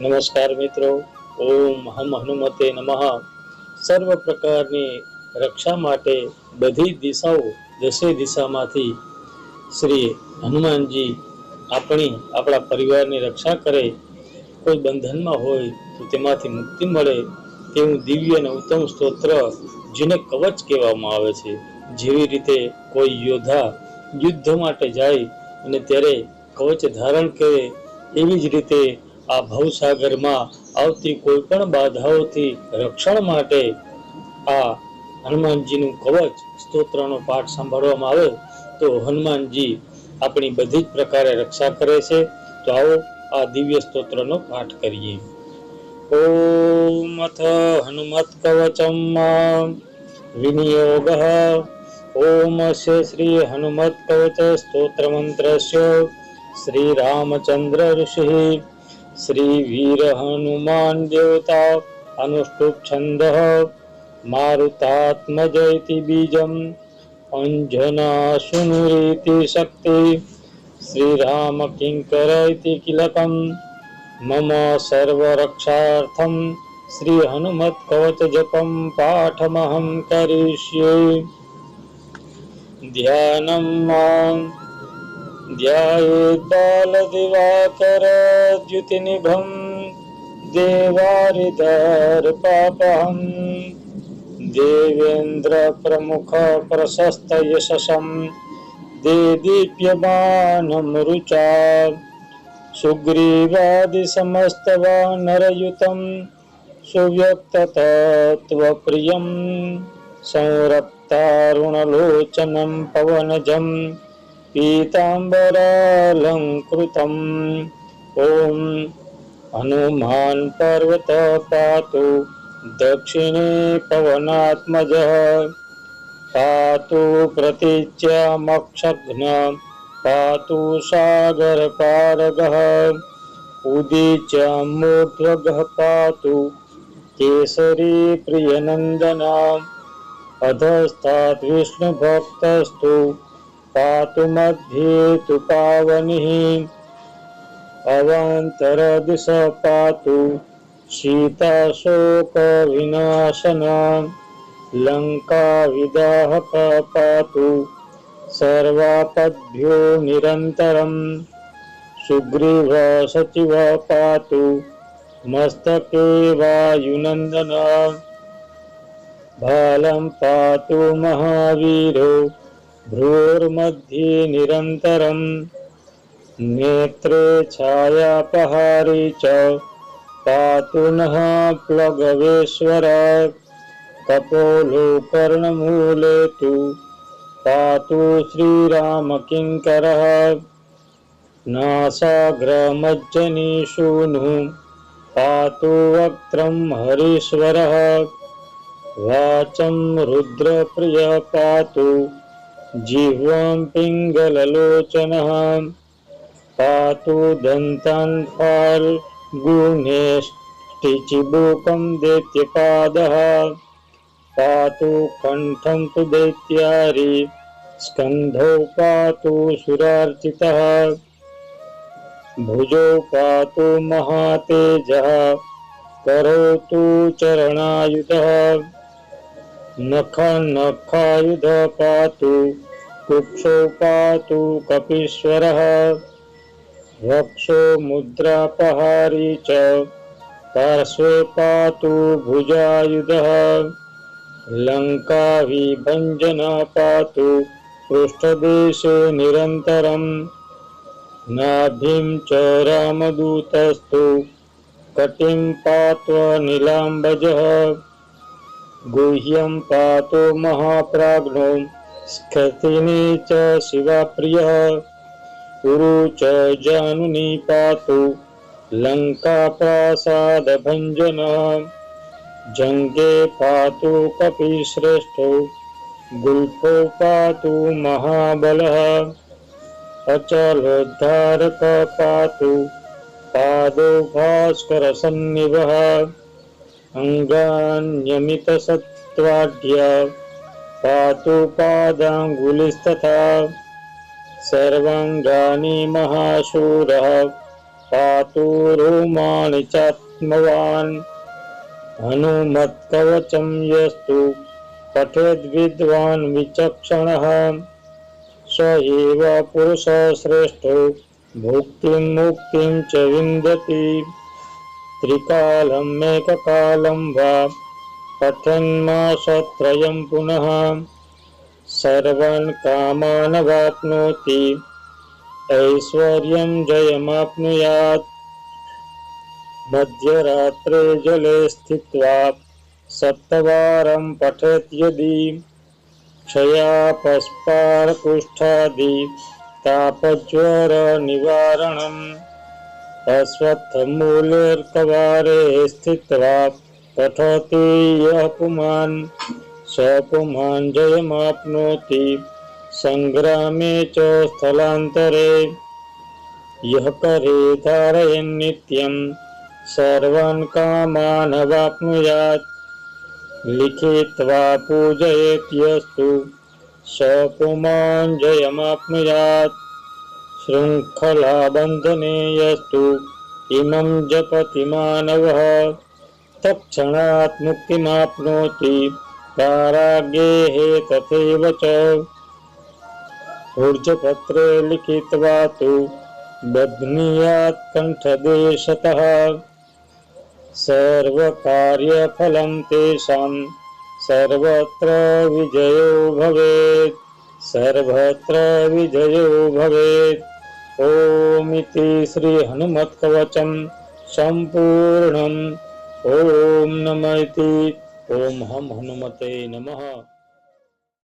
નમસ્કાર મિત્રો. ઓમ હમ હનુમતે નમઃ. સર્વ પ્રકારની રક્ષા માટે બધી દિશાઓ દસે દિશામાંથી. શ્રી હનુમાનજી આપણી, આપણા પરિવારની રક્ષા કરે. કોઈ બંધનમાં હોય તો તેમાંથી મુક્તિ મળે. તેવું દિવ્ય અને ઉત્તમ સ્તોત્ર જેને કવચ કહેવામાં આવે છે. જેવી રીતે કોઈ યોદ્ધા યુદ્ધ માટે જાય અને ત્યારે કવચ ધારણ કરે, એવી જ રીતે આ ભવસાગરમાં આવતી કોઈ પણ બાધાઓથી રક્ષણ માટે આ હનુમાનજીનું કવચ સ્તોત્રનો પાઠ સાંભળવામાં આવે તો હનુમાનજી આપણી બધી જ પ્રકારે રક્ષા કરે છે. તો આવો આ દિવ્ય સ્તોત્રનો પાઠ કરીએ. ઓમ અથ હનુમત કવચમ વિનિયોગ. ઓમ શ્રી હનુમત કવચ સ્તોત્ર મંત્ર શ્રી રામચંદ્ર ઋષિ. श्रीवीरहनुमान् देवता अनुष्टुप्छन्दः मारुतात्मज बीजम् अञ्जनाशुनुरीति शक्ति श्रीरामकिङ्कर इति किलकं मम सर्वरक्षार्थं श्रीहनुमत्कवचपं पाठमहं करिष्ये। ध्यानम् माम् ध्यायेद्बालदिवाकरद्युतिनिभं देवारिधर्पापहं देवेन्द्रप्रमुखप्रशस्तयशसं देदीप्यमानं रुचा सुग्रीवादिसमस्तवानरयुतं सुव्यक्ततत्त्वप्रियं। संरक्तारुणलोचनं पवनजम् पीताम्बरालङ्कृतम्। ॐ हनुमान् पर्वत पातु दक्षिणे पवनात्मजः। पातु प्रतीच्यामक्षघ्न पातु सागरपारगः। उदीच्यामूर्ध्वगः पातु केसरी प्रियनन्दना अधस्तात् विष्णुभक्तस्तु पातु मध्ये तु पावनिः। अवान्तरदिश पातु शीताशोकविनाशना लङ्काविदाहक पातु सर्वापद्भ्यो निरन्तरम् सुग्रीव सचिव पातु मस्तके वायुनन्दन। बालं पातु महावीरो भ्रूर्मध्ये निरन्तरम् नेत्रे छायापहारी च पातु नः प्लगवेश्वर कपोलो कर्णमूले तु पातु श्रीरामकिङ्करः नासाग्रमज्जनीशूनुः पातु वक्त्रं हरीश्वरः, वाचं रुद्रप्रिय पातु जिह्वां पिङ्गललोचनः पातु दन्तान् फाल्गुनेष्टिचिबुकं दैत्यपादः। पातु कण्ठं तु दैत्यारि स्कन्धौ पातु सुरार्चितः। भुजौ पातु महातेजः करोतु चरणायुधः नख नखायुध पातु कुक्षो पातु कपीश्वरः। वक्षो मुद्रापहारी च पार्श्वे पातु भुजायुधः। लङ्काविभञ्जन पातु पृष्ठदेशे निरन्तरम्। नाभिं च रामदूतस्तु कटिं पात्वनिलाम्बजः गुह्यं पातु महाप्राज्ञो स्खतिनी च शिवाप्रियः। कुरु च जानुनी पातु लङ्काप्रासादभञ्जनः। जङ्गे पातु कपिश्रेष्ठो गुल्फो पातु महाबलः। अचलोद्धारक पातु पादो भास्करसन्निभः अङ्गान्यमितसत्त्वाढ्य पातु पादाङ्गुलिस्तथा सर्वाङ्गानि महाशूरः पातु रोमाणि चात्मवान् हनुमत्कवचं यस्तु पठेद्विद्वान् विचक्षणः स एव पुरुषः श्रेष्ठो भुक्तिं मुक्तिं च विन्दति त्रिकालम् एककालं वा पठन्मासत्रयं पुनः सर्वान् कामान् वाप्नोति ऐश्वर्यं जयमाप्नुयात्। मध्यरात्रे जले स्थित्वा सप्तवारं पठेत् यदि क्षयापस्पारकुष्ठादि तापज्वरनिवारणम्। अश्वत्थमूलेर्कवारे स्थित्वा पठति यः पुमान्। स पुमान् जयमाप्नोति। सङ्ग्रामे च स्थलान्तरे। यः करे धारयन् नित्यं। सर्वान् कामान् वाप्नुयात् लिखित्वा पूजयेत् यस्तु। स पुमान् जयमाप्नुयात्। शृङ्खलाबन्धने यस्तु इमं जपति मानवः। तत्क्षणात् मुक्तिमाप्नोति काराग्येः तथैव च। ऊर्जपत्रे लिखित्वा तु बध्नीयात् कण्ठदेशतः। सर्वकार्यफलं तेषां। सर्वत्र विजयो भवेत्। सर्वत्र विजयो भवेत् ॐ श्रीहनुमत्कवचं सम्पूर्णम् ॐ नम इति। ॐ हम हनुमते नमः।